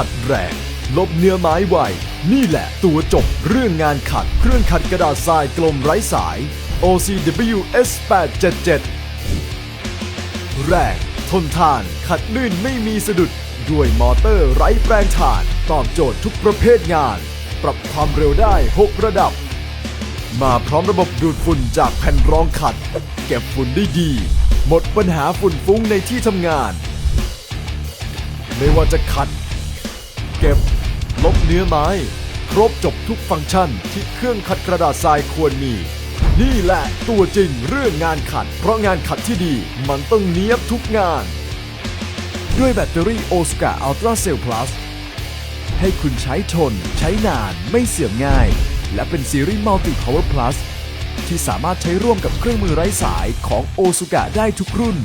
ขัดแรง ลบเนื้อไม้ไว นี่แหละตัวจบเรื่องงานขัด เครื่องขัดกระดาษทรายกลมไร้สาย OCW S877 แรงทนทาน ขัดลื่นไม่มีสะดุด ด้วยมอเตอร์ไร้แปลงถ่าน ตอบโจทย์ทุกประเภทงาน ปรับความเร็วได้ 6 ระดับ มาพร้อมระบบดูดฝุ่นจากแผ่นรองขัด เก็บฝุ่นได้ดี หมดปัญหาฝุ่นฟุ้งในที่ทำงาน ไม่ว่าจะขัด เก็บ ลบเนื้อไม้ ครบจบทุกฟังก์ชันที่เครื่องขัดกระดาษทรายควรมี นี่แหละตัวจริงเรื่องงานขัด เพราะงานขัดที่ดีมันต้องเนี้ยบทุกงาน ด้วยแบตเตอรี่โอสกาอัลตราเซล Plus ให้คุณใช้ทน ใช้นานไม่เสื่อมง่าย และเป็นซีรีส์ Multi Power Plus ที่สามารถใช้ร่วมกับเครื่องมือไร้สายของโอสุกะได้ทุกรุ่น